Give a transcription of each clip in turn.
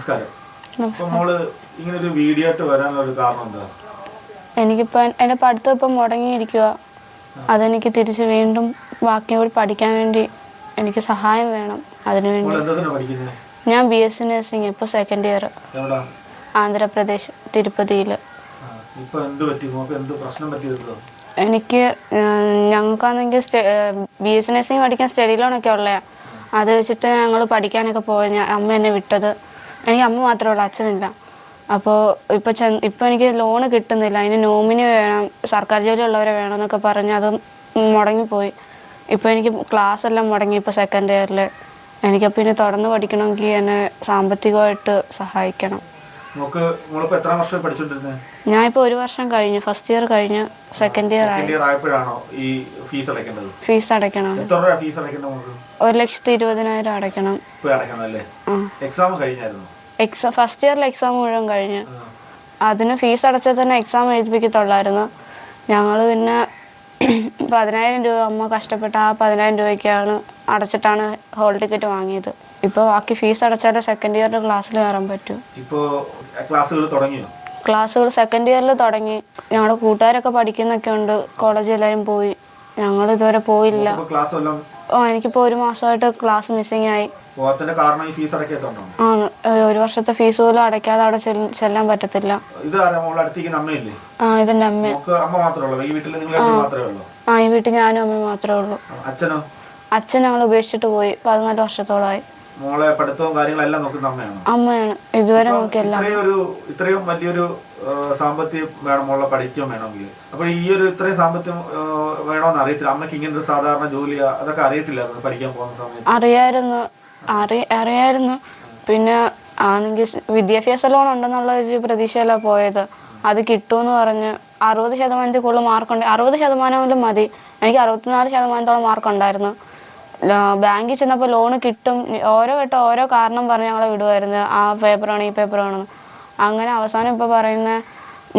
നമസ്കാരം. അപ്പൊ മോൾ ഇങ്ങനെ ഒരു വീഡിയോ ആയിട്ട് വരാനുള്ള ഒരു കാരണം എന്താ? എനിക്കിപ്പോൾ എന്റെ പഠിത്തം ഇപ്പം മുടങ്ങിയിരിക്കുക അതെനിക്ക് തിരിച്ച് വീണ്ടും ബാക്കി കൂടി പഠിക്കാൻ വേണ്ടി എനിക്ക് സഹായം വേണം അതിനുവേണ്ടി ഞാൻ ബി എസ് സി നഴ്സിംഗ് ഇപ്പോൾ സെക്കൻഡ് ഇയർ ആന്ധ്രാപ്രദേശ് തിരുപ്പതിയിൽ. എനിക്ക് ഞങ്ങൾക്കാണെങ്കിൽ ബി എസ് സി നഴ്സിംഗ് പഠിക്കാൻ സ്റ്റഡി ലോണൊക്കെ ഉള്ളതാണ് അത് വെച്ചിട്ട് ഞങ്ങൾ പഠിക്കാനൊക്കെ പോയി അമ്മ എന്നെ വിട്ടത്. എനിക്ക് അമ്മ മാത്രമേ ഉള്ളൂ അച്ഛനില്ല. അപ്പോൾ ഇപ്പോൾ ചെ ഇപ്പോൾ എനിക്ക് ലോണ് കിട്ടുന്നില്ല. അതിന് നോമിനി വേണം സർക്കാർ ജോലി ഉള്ളവരെ വേണം എന്നൊക്കെ പറഞ്ഞ് അത് മുടങ്ങിപ്പോയി. ഇപ്പോൾ എനിക്ക് ക്ലാസ് എല്ലാം മുടങ്ങി ഇപ്പോൾ സെക്കൻഡ് ഇയറിൽ എനിക്കപ്പോൾ ഇനി തുടർന്ന് പഠിക്കണമെങ്കിൽ എന്നെ സാമ്പത്തികമായിട്ട് സഹായിക്കണം. ഞാൻ ഇപ്പൊ ഒരു വർഷം കഴിഞ്ഞു ഫസ്റ്റ് ഇയർ കഴിഞ്ഞ് സെക്കൻഡ് ഇയർ ആയി. ഫീസ് അടയ്ക്കണം. ഒരു ലക്ഷത്തി ഇരുപതിനായിരം അടയ്ക്കണം. എക്സാം കഴിഞ്ഞായിരുന്നു? എക്സാം ഫസ്റ്റ് ഇയറിൽ എക്സാം മുഴുവൻ കഴിഞ്ഞ്. അതിന് ഫീസ് അടച്ചാൽ തന്നെ എക്സാം എഴുതിപ്പിക്കത്തുള്ളായിരുന്നു. ഞങ്ങൾ പിന്നെ പതിനായിരം രൂപ അമ്മ കഷ്ടപ്പെട്ട ആ പതിനായിരം രൂപയ്ക്കാണ് അടച്ചിട്ടാണ് ഹോൾ ടിക്കറ്റ് വാങ്ങിയത്. ഇപ്പോൾ ബാക്കി ഫീസ് അടച്ചാലേ സെക്കൻഡ് ഇയറിൽ ക്ലാസ്സിൽ കയറാൻ പറ്റൂ. ക്ലാസ്സുകൾ തുടങ്ങിയോ? ക്ലാസ്സുകൾ സെക്കൻഡ് ഇയറിൽ തുടങ്ങി. ഞങ്ങളുടെ കൂട്ടുകാരൊക്കെ പഠിക്കുന്നൊക്കെ ഉണ്ട്. കോളേജിൽ എല്ലാവരും പോയി. ഞങ്ങൾ ഇതുവരെ പോയില്ല. ഓ എനിക്കിപ്പോൾ ഒരു മാസമായിട്ട് ക്ലാസ് മിസ്സിങ് ആയി. പോകാത്തതിന്റെ കാരണം ഈ ഫീസ് ആ, ഒരു വർഷത്തെ ഫീസ് പോലും അടയ്ക്കാതെ അവിടെ ചെല്ല- ചെല്ലാൻ പറ്റത്തില്ല. ഇത് ആരാ? മോളെ അടുത്തേക്ക് അമ്മയില്ലേ? ആ ഇതെന്റെ അമ്മ. അമ്മ മാത്രമേ ഉള്ളൂ? ഈ വീട്ടിൽ നിങ്ങൾ മാത്രമേ ഉള്ളൂ? ആ ഈ വീട്ടിൽ ഞാനും അമ്മയും മാത്രമേ ഉള്ളൂ. അച്ഛനോ? അച്ഛൻ ഞങ്ങൾ ഉപേക്ഷിച്ചിട്ട് പോയി. പതിനാല് വർഷത്തോളമായി മോളെ പഠിത്തവും കാര്യങ്ങളെല്ലാം നോക്കുന്ന അമ്മയാണ്. അമ്മയാണ്. ഇതുവരെ നോക്കിയല്ല. ഇത്രയും ഒരു ഇത്രയും വലിയൊരു സാമ്പത്തികം വേണം മോളെ പഠിക്കുകയും വേണമെങ്കിൽ. അപ്പോൾ ഈ ഒരു ഇത്രയും സാമ്പത്തികം വേണോന്ന് വേണമെന്ന് അറിയത്തില്ല. അമ്മയ്ക്ക് ഇങ്ങനെ ഒരു സാധാരണ ജോലി അതൊക്കെ അറിയത്തില്ലായിരുന്നു പഠിക്കാൻ പോകുന്ന സമയത്ത്. അറിയായിരുന്നു. അറി അറിയായിരുന്നു. പിന്നെ ആണെങ്കിൽ വിദ്യാഭ്യാസ ലോൺ ഉണ്ടെന്നുള്ള ഒരു പ്രതീക്ഷയിലാണ് പോയത്. അത് കിട്ടുമെന്ന് പറഞ്ഞ് അറുപത് ശതമാനത്തിൽ കൂടുതൽ മാർക്കുണ്ട്. അറുപത് ശതമാനമെങ്കിലും മതി. എനിക്ക് അറുപത്തിനാല് ശതമാനത്തോളം മാർക്ക് ഉണ്ടായിരുന്നു ബാങ്കിൽ ചെന്നപ്പോൾ ലോൺ കിട്ടും. ഓരോ വട്ടം ഓരോ കാരണം പറഞ്ഞ് ഞങ്ങളെ വിടുമായിരുന്നു ആ പേപ്പറാണ് ഈ പേപ്പറാണെന്ന് അങ്ങനെ അവസാനം ഇപ്പോൾ പറയുന്ന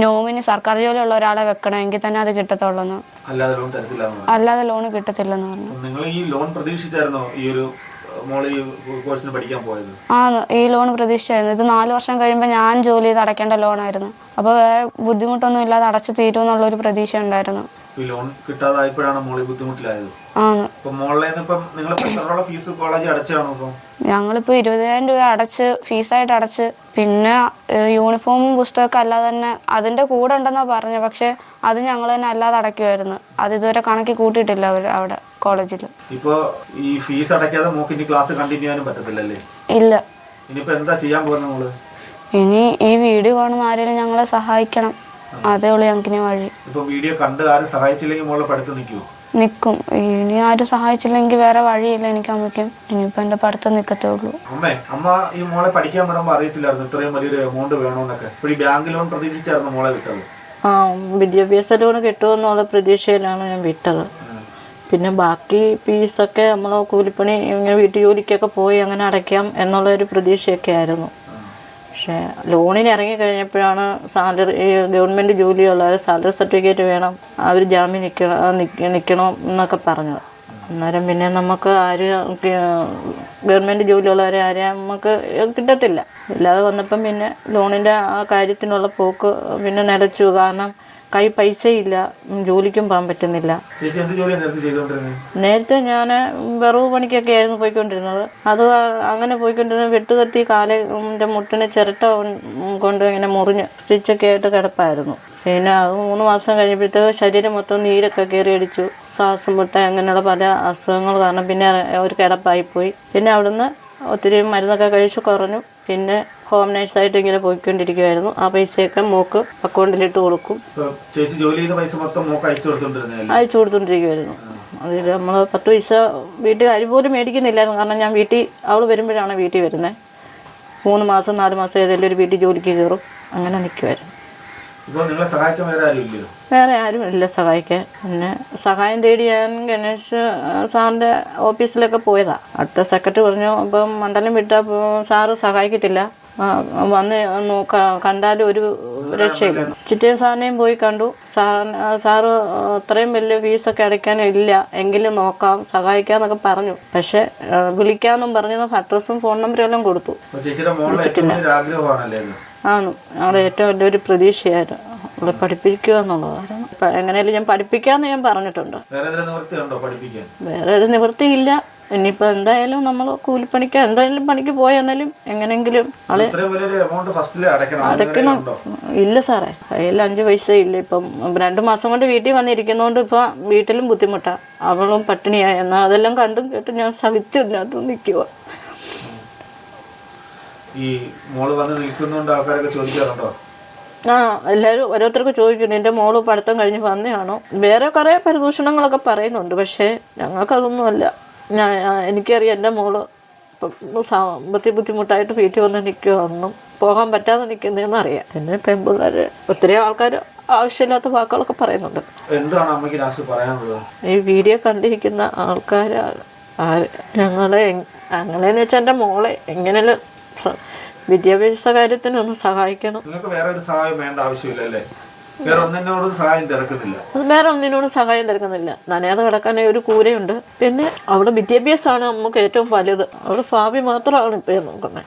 നോമിനി സർക്കാർ ജോലിയുള്ള ഒരാളെ വെക്കണമെങ്കിൽ തന്നെ അത് കിട്ടത്തുള്ളൂ അല്ലാതെ ലോൺ കിട്ടത്തില്ലെന്ന് പറഞ്ഞു. ആ നിങ്ങൾ ഈ ലോൺ പ്രതീക്ഷിച്ചായിരുന്നോ ഈ ഒരു കോഴ്സിന് പഠിക്കാൻ പോയത്? ആ ഈ ലോൺ പ്രതീക്ഷിച്ചായിരുന്നു. ഇത് നാല് വർഷം കഴിയുമ്പോൾ ഞാൻ ജോലി ചെയ്ത് അടയ്ക്കേണ്ട ലോണായിരുന്നു അപ്പോൾ വേറെ ബുദ്ധിമുട്ടൊന്നും ഇല്ലാതെ അടച്ചു തീരുമെന്നുള്ളൊരു പ്രതീക്ഷ ഉണ്ടായിരുന്നു. ഈ ലോൺ കിട്ടാതായപ്പോഴാണ് മോളി ബുദ്ധിമുട്ടിലായത്? ഞങ്ങളിപ്പോൾ ഇരുപതിനായിരം രൂപ അടച്ച് ഫീസായിട്ട് അടച്ച്. പിന്നെ യൂണിഫോമും പുസ്തകമൊക്കെ അല്ലാതെ തന്നെ അതിന്റെ കൂടെ ഉണ്ടെന്നാ പറഞ്ഞത് പക്ഷെ അത് ഞങ്ങൾ തന്നെ അല്ലാതെ അടയ്ക്കുമായിരുന്നു അത് ഇതുവരെ കണക്കി കൂട്ടിയിട്ടില്ല അവർ അവിടെ കോളേജിൽ ഇപ്പോ ഈ ഫീസ് അടയ്ക്കാതെ ക്ലാസ് കണ്ടിന്യൂ ചെയ്യാനും പറ്റത്തില്ലല്ലേ? ഇല്ല. ഇനിയിപ്പോ എന്താ ചെയ്യാൻ പോകുന്നത് ഇനി ഈ വീഡിയോ കാണുന്ന ആരെങ്കിലും ഞങ്ങളെ സഹായിക്കണം. അതേ ഉള്ളൂ ഞങ്ങൾക്കിനി വഴി. ഇപ്പൊ വീഡിയോ കണ്ട് ആരും സഹായിച്ചില്ലെങ്കിൽ മോളെ പഠിത്തം നിൽക്കുമോ നിൽക്കും ഇനി ആരും സഹായിച്ചില്ലെങ്കിൽ വേറെ വഴിയില്ല എനിക്ക് അമ്മയ്ക്കും ഇനിയിപ്പോൾ എന്റെ പഠിത്തം നിൽക്കത്തേ ഉള്ളൂ അമ്മേ അമ്മ ഈ മോളെ പഠിക്കാൻ വിടുമ്പോ അറിയത്തില്ലായിരുന്നു ഇത്രയും വലിയൊരു എമൗണ്ട് വേണമെന്നൊക്കെ ഇപ്പൊ ഈ ബാങ്ക് ലോൺ പ്രതീക്ഷിച്ചായിരുന്നു മോളെ വിട്ടത് ആ വിദ്യാഭ്യാസ ലോൺ കിട്ടുമെന്നുള്ള പ്രതീക്ഷയിലാണ് ഞാൻ വിട്ടത്. പിന്നെ ബാക്കി ഫീസൊക്കെ നമ്മൾ കൂലിപ്പണി ഇങ്ങനെ വീട്ടു ജോലിക്കൊക്കെ പോയി അങ്ങനെ അടയ്ക്കാം എന്നുള്ള ഒരു പ്രതീക്ഷയൊക്കെ ആയിരുന്നു. പക്ഷേ ലോണിന് ഇറങ്ങി കഴിഞ്ഞപ്പോഴാണ് സാലറി ഗവൺമെന്റ് ജോലിയുള്ളവർ സാലറി സർട്ടിഫിക്കറ്റ് വേണം. അവർ ജാമ്യം നിൽക്കണം നിൽക്കണം എന്നൊക്കെ പറഞ്ഞത്. അന്നേരം പിന്നെ നമുക്ക് ആര് ഗവൺമെന്റ് ജോലിയുള്ളവരെ ആരെയും നമുക്ക് കിട്ടത്തില്ല. ഇല്ലാതെ വന്നപ്പം പിന്നെ ലോണിന്റെ ആ കാര്യത്തിനുള്ള പോക്ക് പിന്നെ നിലച്ചു. കാരണം കൈ പൈസയില്ല ജോലിക്കും പോകാൻ പറ്റുന്നില്ല. നേരത്തെ ഞാൻ വിറവ് പണിക്കൊക്കെ ആയിരുന്നു പോയിക്കൊണ്ടിരുന്നത്. അത് അങ്ങനെ പോയിക്കൊണ്ടിരുന്ന വെട്ടുകത്തി കാലിന്റെ മുട്ടിന് ചിരട്ട കൊണ്ട് ഇങ്ങനെ മുറിഞ്ഞ് സ്റ്റിച്ചൊക്കെ ആയിട്ട് കിടപ്പായിരുന്നു. പിന്നെ അത് മൂന്ന് മാസം കഴിഞ്ഞപ്പോഴത്തേക്ക് ശരീരം മൊത്തം നീരൊക്കെ കയറി അടിച്ചു. ശ്വാസം മുട്ട അങ്ങനെയുള്ള പല അസുഖങ്ങൾ കാരണം പിന്നെ ഒരു കിടപ്പായിപ്പോയി. പിന്നെ അവിടുന്ന് ഒത്തിരി മരുന്നൊക്കെ കഴിച്ച് കുറഞ്ഞു. പിന്നെ ഹോം നഴ്സായിട്ട് ഇങ്ങനെ പോയിക്കൊണ്ടിരിക്കുമായിരുന്നു ആ പൈസയൊക്കെ മോക്ക് അക്കൗണ്ടിലിട്ട് കൊടുക്കും. ചേച്ചി ജോലി ചെയ്ത പൈസ മൊത്തം മോക്ക് അയച്ചു കൊടുത്തോണ്ടിരിക്കുമായിരുന്നു അതിൽ നമ്മൾ പത്ത് പൈസ വീട്ടിൽ അരി പോലും മേടിക്കുന്നില്ലായിരുന്നു. കാരണം ഞാൻ വീട്ടിൽ അവൾ വരുമ്പോഴാണ് വീട്ടിൽ വരുന്നത് മൂന്ന് മാസം നാല് മാസം ഏതെങ്കിലും ഒരു വീട്ടിൽ ജോലിക്ക് കയറും. അങ്ങനെ നിൽക്കുമായിരുന്നു വേറെ ആരും ഇല്ല സഹായിക്കാൻ. പിന്നെ സഹായം തേടി ഞാൻ ഗണേഷ് സാറിന്റെ ഓഫീസിലൊക്കെ പോയതാണ് അടുത്ത സെക്രട്ടറി പറഞ്ഞു അപ്പം മണ്ഡലം വിട്ട സാറ് സഹായിക്കത്തില്ല. വന്ന് നോക്ക കണ്ടാലും ഒരു രക്ഷയില്ല. ചിറ്റയും സാറിനെയും പോയി കണ്ടു. സാർ സാറ് അത്രയും വലിയ ഫീസൊക്കെ അടയ്ക്കാനില്ല. എങ്കിലും നോക്കാം സഹായിക്കാന്നൊക്കെ പറഞ്ഞു. പക്ഷെ വിളിക്കാന്നും പറഞ്ഞു അഡ്രസ്സും ഫോൺ നമ്പറും എല്ലാം കൊടുത്തു. വിളിച്ചിട്ടില്ല ആണ്. ഞങ്ങളുടെ ഏറ്റവും വലിയൊരു പ്രതീക്ഷയായിരുന്നു. അവളെ പഠിപ്പിക്കുക എന്നുള്ളതായിരുന്നു. എങ്ങനെയാലും ഞാൻ പഠിപ്പിക്കാന്ന് ഞാൻ പറഞ്ഞിട്ടുണ്ട്. വേറെ ഒരു നിവൃത്തി പഠിപ്പിക്കാൻ? വേറെ ഒരു നിവൃത്തിയില്ല. ഇനിയിപ്പോൾ എന്തായാലും നമ്മൾ കൂലിപ്പണിക്ക് എന്തായാലും പണിക്ക് പോയെന്നാലും എങ്ങനെങ്കിലും ആൾ അടയ്ക്കണം. ഇല്ല സാറേ. കയ്യിൽ അഞ്ച് പൈസ ഇല്ല. ഇപ്പം രണ്ട് മാസം കൊണ്ട് വീട്ടിൽ വന്നിരിക്കുന്നതുകൊണ്ട് ഇപ്പം വീട്ടിലും ബുദ്ധിമുട്ടാണ് അവളും പട്ടിണിയായി. എന്നാൽ അതെല്ലാം കണ്ടും കേട്ടും ഞാൻ സവിച്ച് ഇതിനകത്ത് നിൽക്കുക ഈ മോൾ വന്ന് നിൽക്കുന്നോണ്ട് ആൾക്കാരൊക്കെ ചോദിക്കാറുണ്ടോ? ആ എല്ലാവരും ഓരോരുത്തർക്ക് ചോദിക്കുന്നു. എന്റെ മോൾ പഠിത്തം കഴിഞ്ഞ് വന്നതാണോ? വേറെ കുറേ പരിദൂഷണങ്ങളൊക്കെ പറയുന്നുണ്ട്. പക്ഷേ ഞങ്ങൾക്കതൊന്നുമല്ല. ഞാൻ എനിക്കറിയാം എന്റെ മോൾ സാമ്പത്തിക ബുദ്ധിമുട്ടായിട്ട് വീട്ടിൽ വന്ന് നിൽക്കുമെന്നും പോകാൻ പറ്റാതെ നിൽക്കുന്നതെന്ന് അറിയാം. പിന്നെ പെൺപിള്ളേർ ഒത്തിരി ആൾക്കാർ ആവശ്യമില്ലാത്ത വാക്കുകളൊക്കെ പറയുന്നുണ്ട്. എന്താണ് അമ്മയ്ക്ക് ലാസ്റ്റ് പറയാനുള്ളത്? ഈ വീഡിയോ കണ്ടിരിക്കുന്ന ആൾക്കാർ ഞങ്ങളെ അങ്ങനെയെന്ന് വെച്ചാൽ എന്റെ മോളെ എങ്ങനെയും വിദ്യാഭ്യാസ കാര്യത്തിനൊന്ന് സഹായിക്കണം. നിങ്ങൾക്ക് വേറെ ഒരു സഹായം വേണ്ട ആവശ്യമില്ല അല്ലേ? വേറെ ഒന്നിനോടും സഹായം തിരക്കുന്നില്ല. നനയാത് കിടക്കാനായി ഒരു കൂരയുണ്ട്. പിന്നെ അവിടെ വിദ്യാഭ്യാസമാണ് നമുക്ക് ഏറ്റവും വലുത്. അവിടെ ഭാവി മാത്രമാണ് ഇപ്പം നോക്കുന്നത്.